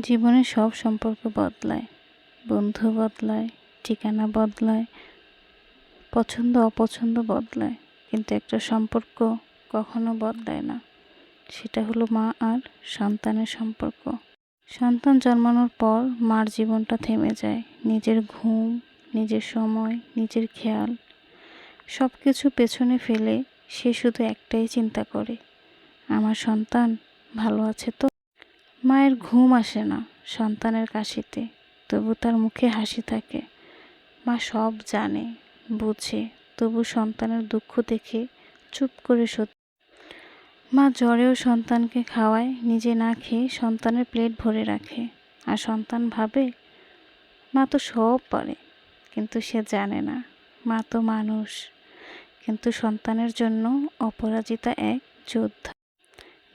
জীবনে সব সম্পর্ক বদলায়। বন্ধু বদলায়, ঠিকানা বদলায়, পছন্দ, অপছন্দ বদলায়। কিন্তু একটা সম্পর্ক কখনো বদলায় না। সেটা হলো মা আর সন্তানের সম্পর্ক। সন্তান জন্মানোর পর মার জীবনটা থেমে যায়। নিজের ঘুম, নিজের সময়, নিজের খেয়াল। সব কিছু পেছনে ফেলে সে শুধু একটাই চিন্তা করে। আমার সন্তান ভালো আছে তো? মায়ের ঘুম আসে না সন্তানের কাশিতে, তবু তার মুখে হাসি থাকে। মা সব জানে, বুঝে, তবু সন্তানের দুঃখ দেখে চুপ করে সত্য মা জ্বরেও সন্তানকে খাওয়ায়, নিজে না খেয়ে সন্তানের প্লেট ভরে রাখে। আর সন্তান ভাবে, মা তো সব পারে। কিন্তু সে জানে না, মা তো মানুষ। কিন্তু সন্তানের জন্য অপরাজিতা এক যোদ্ধা।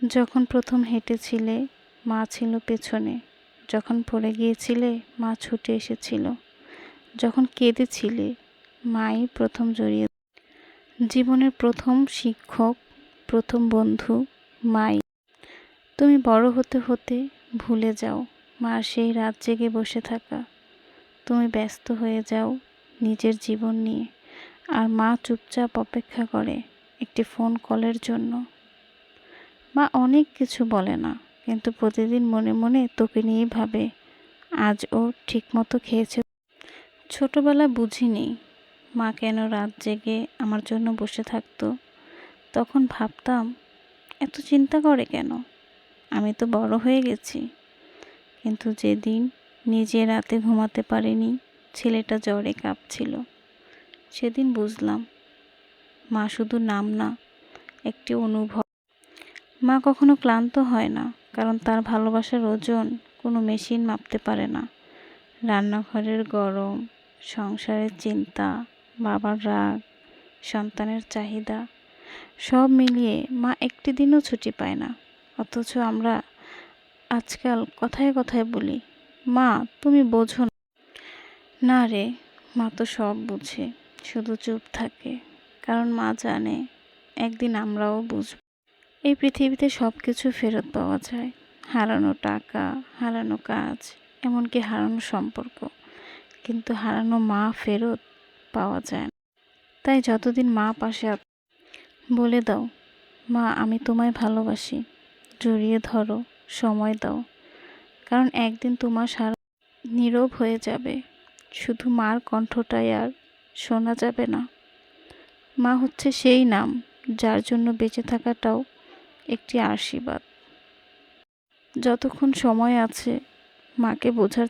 যখন প্রথম হেঁটেছিলে মা ছিল পেছনে। যখন পড়ে গিয়েছিলে, মা ছুটে এসেছিল। যখন কেঁদেছিলে, মাই প্রথম জড়িয়ে জীবনের প্রথম শিক্ষক, প্রথম বন্ধু, মাই। তুমি বড় হতে হতে ভুলে যাও, মার সেই রাত জেগে বসে থাকা। তুমি ব্যস্ত হয়ে যাও নিজের জীবন নিয়ে। আর মা চুপচাপ অপেক্ষা করে একটি ফোন কলের জন্য। মা অনেক কিছু বলে না। কিন্তু প্রতিদিন মনে মনে তোকে নিয়েই ভাবে, আজ ও ঠিকমতো খেয়েছে। ছোটবেলা বুঝিনি মা কেন রাত জেগে আমার জন্য বসে থাকতো। তখন ভাবতাম, এত চিন্তা করে কেন? আমি তো বড় হয়ে গেছি। কিন্তু যেদিন নিজে রাতে ঘুমাতে পারিনি, ছেলেটা জ্বরে কাঁপছিল। সেদিন বুঝলাম, মা শুধু নাম না, একটি অনুভব। মা কখনো ক্লান্ত হয় না। কারণ তার ভালোবাসার ওজন কোনো মেশিন মাপতে পারে না। রান্নাঘরের গরম, সংসারের চিন্তা, বাবার রাগ, সন্তানের চাহিদা, সব মিলিয়ে মা একটি দিনও ছুটি পায় না। অথচ আমরা আজকাল কথায় কথায় বলি, মা, তুমি বোঝো না। রে, মা তো সব বুঝে, শুধু চুপ থাকে। কারণ মা জানে, একদিন আমরাও বুঝব। এই পৃথিবীতে সব কিছু ফেরত পাওয়া যায়। হারানো টাকা, হারানো কাজ, এমনকি হারানো সম্পর্ক। কিন্তু হারানো মা ফেরত পাওয়া যায় না। তাই যতদিন মা পাশে বলে দাও, মা, আমি তোমায় ভালোবাসি। জড়িয়ে ধরো, সময় দাও। কারণ একদিন তোমার সারা নীরব হয়ে যাবে। শুধু মার কণ্ঠটাই আর শোনা যাবে না। মা হচ্ছে সেই নাম যার জন্য বেঁচে থাকাটাও একটি আশীর্বাদ। যতক্ষণ সময় আছে মাকে বোঝার